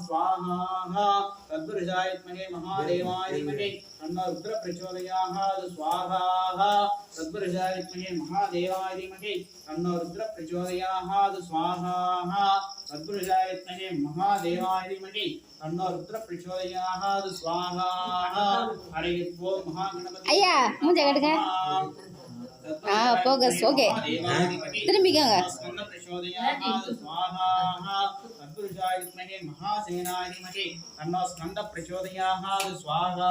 स्वाहा तद्पुरुषाय विद्महे महादेवाय धीमहि तन्नो रुद्र प्रचोदयात् स्वाहा तद्पुरुषाय विद्महे महादेवाय धीमहि तन्नो रुद्र प्रचोदयात् स्वाहा तद्पुरुषाय विद्महे महादेवाय धीमहि तन्नो रुद्र प्रचोदयात् स्वाहा हरे ओम महागणपति ஐயா மூஞ்ச கட்டுங்க ஆ, focus, okay. திரும்பிக்கோங்க. स्कंद प्रचोदयात् स्वाहा तत्पुरुषाय विद्महे महासेनाय धीमहि तन्नो स्कंद प्रचोदयात् स्वाहा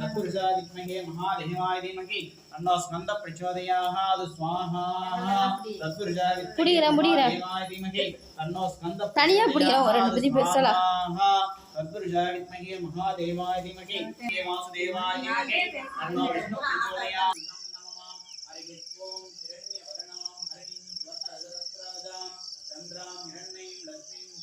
तत्पुरुषाय विद्महे महादेवाय धीमहि तन्नो स्कंद प्रचोदयात् स्वाहा तत्पुरुषाय विद्महे புடிக்கிறேன், புடிக்கிறேன். महादेवाय धीमहि तन्नो स्कंद தனியா புடிக்கிறேன், ஒரு ரெண்டு பத்தி பெருசலா. स्वाहा तत्पुरुषाय विद्महे महादेवाय धीमहि वासुदेवाय धीमहि तन्नो विष्णु प्रचोदयात् हरि ओम हिरण्यवर्णां हरिं स्वसहस्रजां चन्द्रां हिरण्यं लक्ष्मीं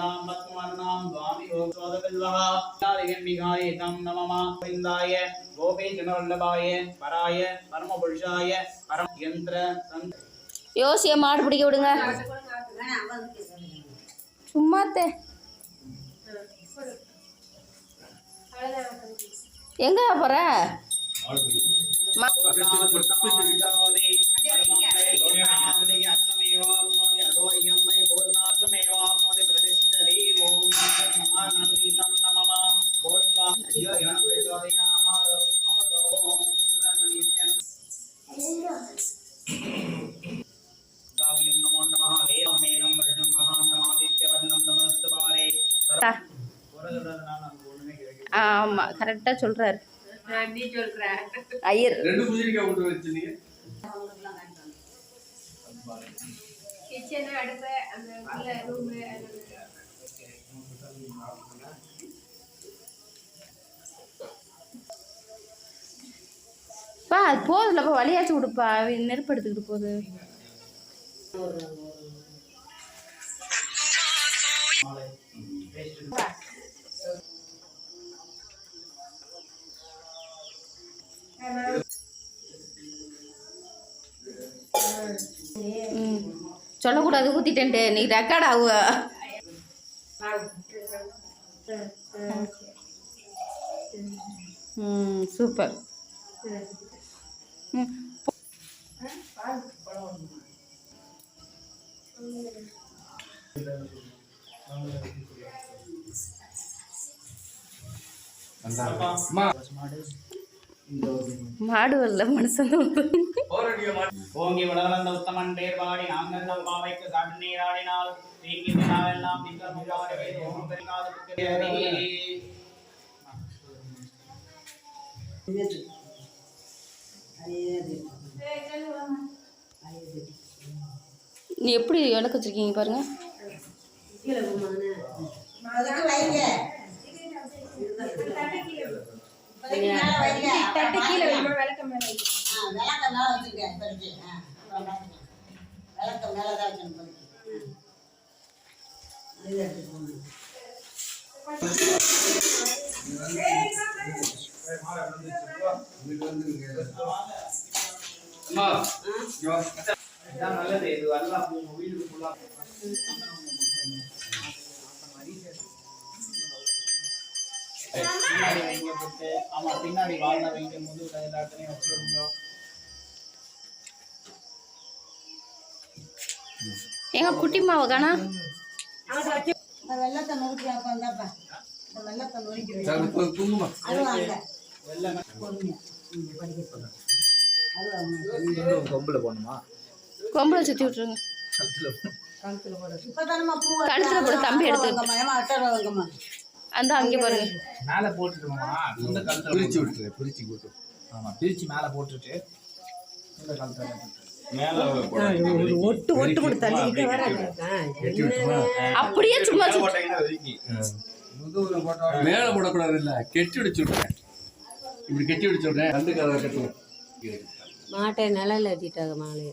எல்லாம் பத்மவர்ணாம் சுவாமி ஓம் சோதபில்வஹா மிகாய தம் நமமா. கோவிந்தாய கோபேஜனவல்லபாய பராய பரமபுருஷாய பரம் யந்திர யோசிய மாடு பிடிக்க விடுங்க. சும்மா தே எங்க போற? கிச்சன் அடுப்பு அந்த ரூமு பா அது போதுலப்பா வழியாச்சும் விடுப்பா நெருப்பு எடுத்துக்கிட்டு போகுது. ம் சொல்லக்கூடாது ஊத்திட்டேன்ட்டு நீ ரெக்கார்ட் ஆகுவ. ம் சூப்பர். ம் you. மாடு வரல மனுஷன் ஓங்கி வளர்ந்த உத்தமன் பேர் பாடி நாங்கள் நம் பாவைக்கு நீராடினால் ஓம் பெருங்காது நீ எப்படி விளக்கு வச்சிருக்கீங்க பாருங்க? தட்டு கீழே வைமா விளக்க மேல. விளக்க மேல வச்சிருக்கேன் இப்போதைக்கு விளக்க மேல தான் வைக்கணும் இப்போதைக்கு நல்லது. இது எல்லாம் உங்க வீட்டுக்கு ஃபுல்லா பின்னாடி வைங்க போட்டு பின்னாடி வைங்க வச்சு விடுங்க எங்க குட்டி மாவை காணா? வெள்ளத்தை நொறுக்கி இந்த வெள்ளத்தை நொறுக்கி. கொம்புல போடணுமா? கொம்பளை சுத்தி விட்டுருங்க. கழுத்துல போடு, தம்பி எடுத்து. அந்த அங்கே பாருங்க மேல இந்த கழுத்துல பிரிச்சு விட்டுரு பிரிச்சு விட்டு ஆமா பிரிச்சு மேல போட்டுட்டு இந்த கழுத்துல மேல ஒட்டு ஒட்டு கூட தள்ளிக்கிட்டே வர அப்படியே சும்மா போட்டா மேல போடக்கூடாது இல்ல கெட்டி விடிச்சு விட்றேன் இப்படி கெட்டி விடிச்சு விட்றேன் ரெண்டு கதை கட்டுவேன் மாட்டை நிழல் ஏற்றிட்டாங்க மாலையை.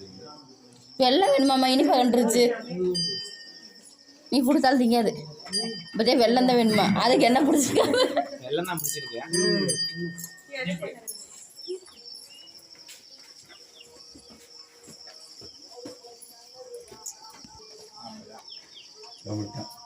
வெள்ளம் வேணுமாம்மா இனிப்பா கண்டுருச்சு நீ கொடுத்தாலும் திங்காது. பத்தியா வெள்ளம் தான் வேணுமா? அதுக்கு என்ன பிடிச்சிருக்காது எல்லாம் நான் பிடிச்சிருக்கேன் ஆமாம்